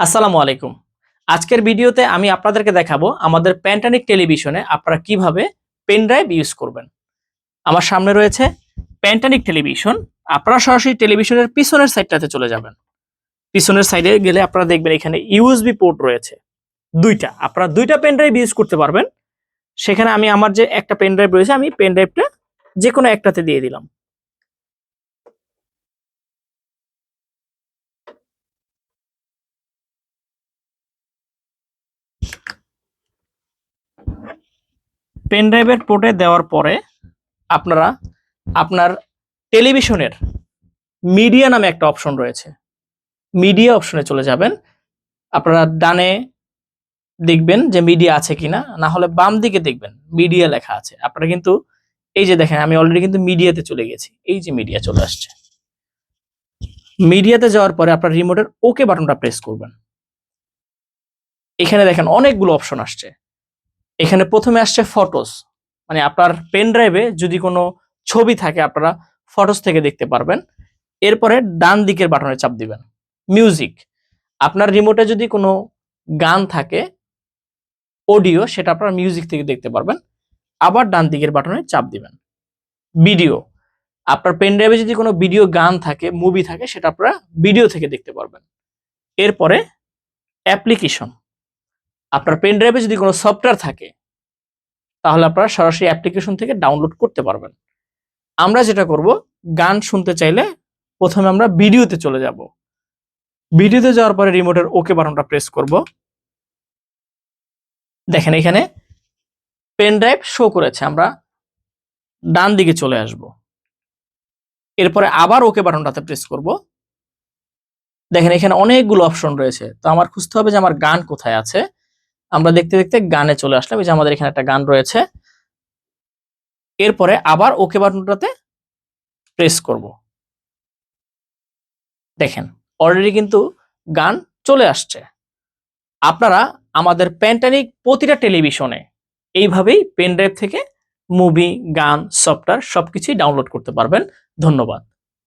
আসসালামু আলাইকুম। আজকের ভিডিওতে আমি আপনাদেরকে দেখাবো আমাদের প্যান্টানিক টেলিভিশনে আপনারা কীভাবে পেন ড্রাইভ ইউজ করবেন। আমার সামনে রয়েছে প্যান্টানিক টেলিভিশন। আপনারা সরাসরি টেলিভিশনের পিছনের সাইডটাতে চলে যাবেন। পিছনের সাইডে গেলে আপনারা দেখবেন এখানে ইউএসবি পোর্ট রয়েছে। দুইটা। আপনারা দুইটা পেন ড্রাইভ ইউজ করতে পারবেন। সেখানে আমি আমার যে একটা পেন ড্রাইভ রয়েছে, আমি পেন ড্রাইভটা যে কোনো একটাতে দিয়ে দিলাম। পেন ড্রাইভের পোর্টে দেওয়ার পরে আপনারা আপনার টেলিভিশনের মিডিয়া নামে একটা অপশন রয়েছে। মিডিয়া অপশনে চলে যাবেন। আপনারা ডানে দেখবেন যে মিডিয়া আছে কিনা, না হলে বাম দিকে দেখবেন মিডিয়া লেখা আছে। আপনারা কিন্তু এই যে দেখেন, আমি অলরেডি কিন্তু মিডিয়াতে চলে গেছি। এই যে মিডিয়া চলে আসছে। মিডিয়াতে যাওয়ার পরে আপনার রিমোটের ওকে বাটনটা প্রেস করবেন। এখানে দেখেন অনেকগুলো অপশন আসছে। এখানে প্রথমে আসছে ফটোস মানে আপনার পেন ড্রাইভে যদি কোনো ছবি থাকে, আপনারা ফটোস থেকে দেখতে পারবেন। এরপরে ডান দিকের বাটনে চাপ দিবেন। মিউজিক আপনার রিমোটে যদি কোনো গান থাকে অডিও সেটা আপনারা মিউজিক থেকে দেখতে পারবেন। আবার ডান দিকের বাটনে চাপ দিবেন। ভিডিও আপনার পেন ড্রাইভে যদি কোনো ভিডিও গান থাকে মুভি থাকে, সেটা আপনারা ভিডিও থেকে দেখতে পারবেন। এরপরে অ্যাপ্লিকেশন আপনার পেন ড্রাইভে যদি কোনো সফটওয়্যার থাকে, তাহলে আপনারা সরাসরি অ্যাপ্লিকেশন থেকে ডাউনলোড করতে পারবেন। আমরা যেটা করব, গান শুনতে চাইলে প্রথমে আমরা ভিডিওতে চলে যাব। ভিডিওতে যাওয়ার পরে রিমোটের ওকে বাটনটা প্রেস করব। দেখেন এখানে পেন ড্রাইভ শো করেছে, আমরা ডান দিকে চলে আসব। এরপরে আবার ওকে বাটনটাতে প্রেস করব। দেখেন এখানে অনেকগুলো অপশন রয়েছে। তো আমার খুঁজতে হবে যে আমার গান কোথায় আছে। আমরা দেখতে দেখতে গানে চলে আসলাম। এই যে আমাদের এখানে একটা গান রয়েছে। এরপরে আবার ওকে বাটনটাতে প্রেস করব। দেখেন অলরেডি কিন্তু গান চলে আসছে। আপনারা আমাদের প্যান্টানিক প্রতিটা টেলিভিশনে এইভাবেই পেন ড্রাইভ থেকে মুভি গান সফটওয়্যার সবকিছুই ডাউনলোড করতে পারবেন। ধন্যবাদ।